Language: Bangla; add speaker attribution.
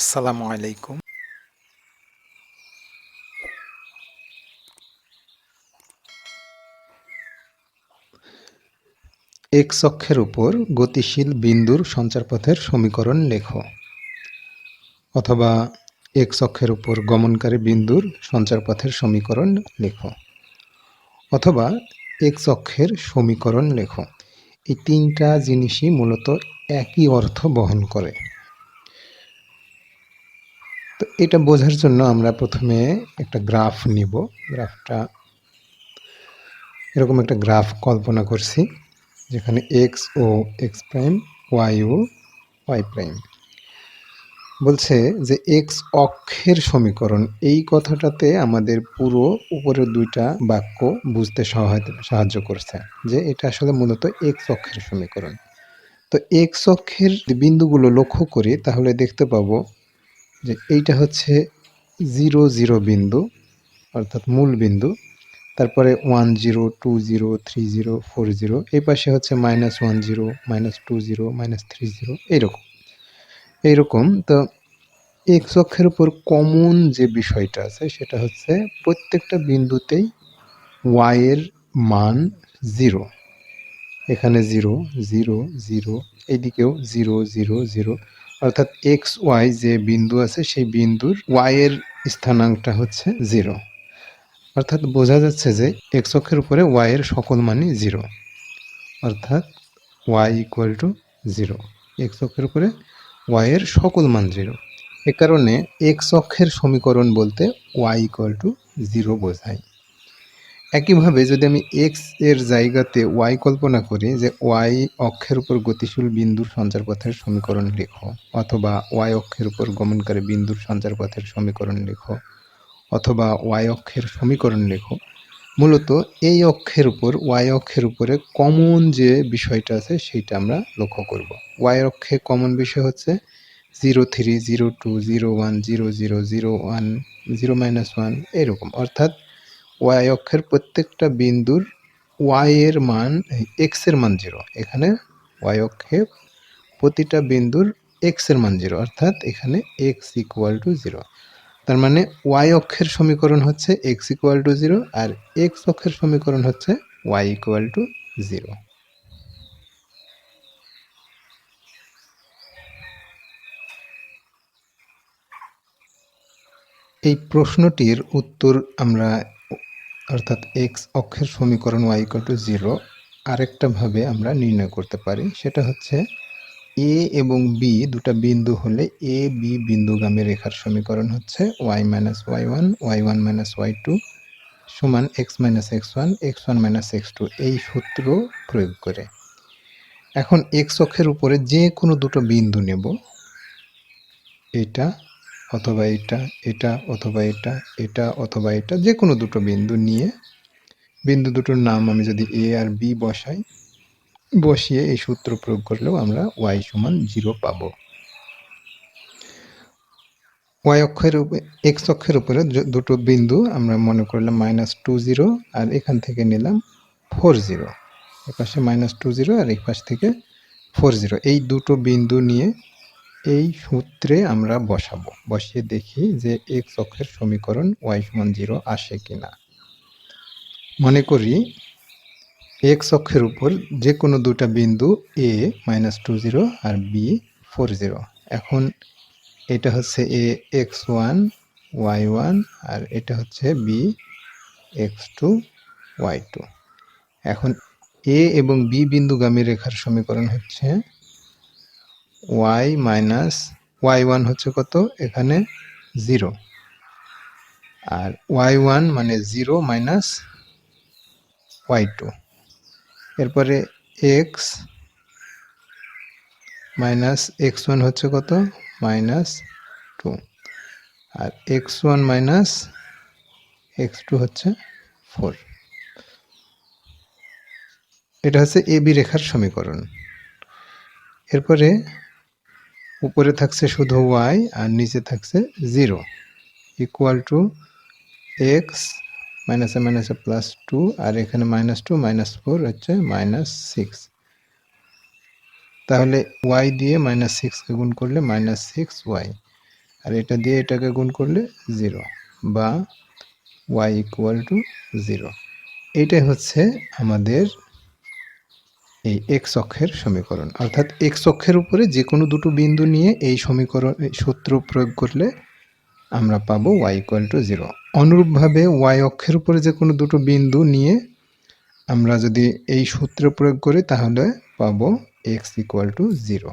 Speaker 1: আসসালামু আলাইকুম। এক্স অক্ষের উপর গতিশীল বিন্দুর সঞ্চারপথের সমীকরণ লেখো, অথবা এক্স অক্ষের উপর গমনকারী বিন্দুর সঞ্চারপথের সমীকরণ লেখো, অথবা এক্স অক্ষের সমীকরণ লেখো। এই তিনটা জিনিসই মূলত একই অর্থ বহন করে। তো এটা বোঝার জন্য আমরা প্রথমে একটা গ্রাফ নিব। গ্রাফটা, এরকম একটা গ্রাফ কল্পনা করছি, যেখানে এক্স ও এক্স প্রাইম ওয়াই ও ওয়াই প্রাইম বলছে যে এক্স অক্ষের সমীকরণ, এই কথাটাতে আমাদের পুরো উপরের দুইটা বাক্য বুঝতে সাহায্য করছে, যে এটা আসলে মূলত এক্স অক্ষের সমীকরণ। তো এক্স অক্ষের বিন্দুগুলো লক্ষ্য করি, তাহলে দেখতে পাবো যে এইটা হচ্ছে জিরো জিরো বিন্দু, অর্থাৎ মূল বিন্দু। তারপরে one zero, two zero, three zero, four zero, এই পাশে হচ্ছে minus one zero, minus two zero, minus three zero, এইরকম। এইরকম, তো এক্স অক্ষের উপর কমন যে বিষয়টা আছে, সেটা হচ্ছে প্রত্যেকটা বিন্দুতেই ওয়াইয়ের মান জিরো। এখানে জিরো জিরো জিরো এদিকেও জিরো জিরো জিরো অর্থাৎ এক্স ওয়াই যে বিন্দু আছে সেই বিন্দুর ওয়াইয়ের স্থানাঙ্কটা হচ্ছে জিরো অর্থাৎ বোঝা যাচ্ছে যে এক্স অক্ষের উপরে ওয়াইয়ের সকল মানই জিরো অর্থাৎ y equal to zero x অক্ষের উপরে ওয়াইয়ের সকল মান জিরো এ কারণে এক্স অক্ষের সমীকরণ বলতে ওয়াই ইকুয়াল টু জিরো বোঝায়। একইভাবে যদি আমি এক্সের জায়গাতে ওয়াই কল্পনা করি যে ওয়াই অক্ষের উপর গতিশীল বিন্দুর সঞ্চারপথের সমীকরণ লেখো, অথবা ওয়াই অক্ষের উপর গমনকারী বিন্দুর সঞ্চারপথের সমীকরণ লেখো, অথবা ওয়াই অক্ষের সমীকরণ লেখো, মূলত এই অক্ষের উপর ওয়াই অক্ষের উপরে কমন যে বিষয়টা আছে সেইটা আমরা লক্ষ্য করব। ওয়াই অক্ষে কমন বিষয় হচ্ছে zero three zero two zero one zero zero zero one zero minus one এরকম। অর্থাৎ ওয়াই অক্ষের প্রত্যেকটা বিন্দুর ওয়াই এর মান এক্সের মান জিরো এখানে ওয়াই অক্ষে প্রতিটা বিন্দুর এক্সের মান জিরো অর্থাৎ এখানে এক্স ইকুয়াল টু জিরো তার মানে ওয়াই অক্ষের সমীকরণ হচ্ছে এক্স ইকুয়াল টু জিরো আর এক্স অক্ষের সমীকরণ হচ্ছে ওয়াই ইকুয়াল টু জিরো এই প্রশ্নটির উত্তর আমরা অর্থাৎ এক্স অক্ষের সমীকরণ ওয়াই ইকুয়াল টু জিরো আরেকটাভাবে আমরা নির্ণয় করতে পারি, সেটা হচ্ছে এ এবং বি দুটা বিন্দু হলে এ বি বিন্দুগামী রেখার সমীকরণ হচ্ছে y minus y one y one minus y two সমান x minus x one x one minus x two এই সূত্র প্রয়োগ করে। এখন এক্স অক্ষের উপরে যে কোনো দুটো বিন্দু নেব, এটা অথবা এটা এটা অথবা এটা এটা অথবা এটা যে কোনো দুটো বিন্দু নিয়ে। বিন্দু দুটোর নাম আমি যদি এ আর বি বসাই, বসিয়ে এই সূত্র প্রয়োগ করলেও আমরা ওয়াই সমান জিরো পাব। ওয়াই অক্ষের উপরে এক্স অক্ষের উপরে দুটো বিন্দু আমরা মনে করলাম মাইনাস টু জিরো আর এখান থেকে নিলাম ফোর জিরো এপাশে মাইনাস টু জিরো আর এই পাশ থেকে ফোর জিরো এই দুটো বিন্দু নিয়ে এই সূত্রে আমরা বসাবো। বসিয়ে দেখি যে এক্স অক্ষের সমীকরণ ওয়াই সমান জিরো আসে কি না মনে করি এক্স অক্ষের উপর যে কোনো দুটা বিন্দু এ মাইনাস টু জিরো আর বি ফোর জিরো এখন এটা হচ্ছে A x one y one আর এটা হচ্ছে B x two y two এখন এ এবং বি বিন্দুগামী রেখার সমীকরণ হচ্ছে ওয়াই মাইনাস ওয়াই ওয়ান হচ্ছে কত? এখানে জিরো আর ওয়াই ওয়ান মানে জিরো মাইনাস ওয়াই টু এরপরে এক্স মাইনাস এক্স ওয়ান হচ্ছে কত? মাইনাস টু আর x one minus x two হচ্ছে ফোর এটা হচ্ছে এ বি রেখার সমীকরণ। এরপরে উপরে থাকছে শুধু ওয়াই আর নিচে থাকছে জিরো ইকুয়াল টু এক্স মাইনাসে মাইনাসে প্লাস টু আর এখানে মাইনাস টু মাইনাস ফোর হচ্ছে মাইনাস সিক্স তাহলে ওয়াই দিয়ে মাইনাস সিক্সকে গুণ করলে মাইনাস সিক্স ওয়াই আর এটা দিয়ে এটাকে গুণ করলে জিরো বা ওয়াই ইকুয়াল টু জিরো এইটাই হচ্ছে আমাদের এই এক্স অক্ষের সমীকরণ। অর্থাৎ এক্স অক্ষের উপরে যে কোনো দুটো বিন্দু নিয়ে এই সমীকরণ সূত্র প্রয়োগ করলে আমরা পাবো ওয়াই ইকুয়াল টু জিরো অনুরূপভাবে ওয়াই অক্ষের উপরে যে কোনো দুটো বিন্দু নিয়ে আমরা যদি এই সূত্র প্রয়োগ করি, তাহলে পাবো এক্স ইকুয়াল টু জিরো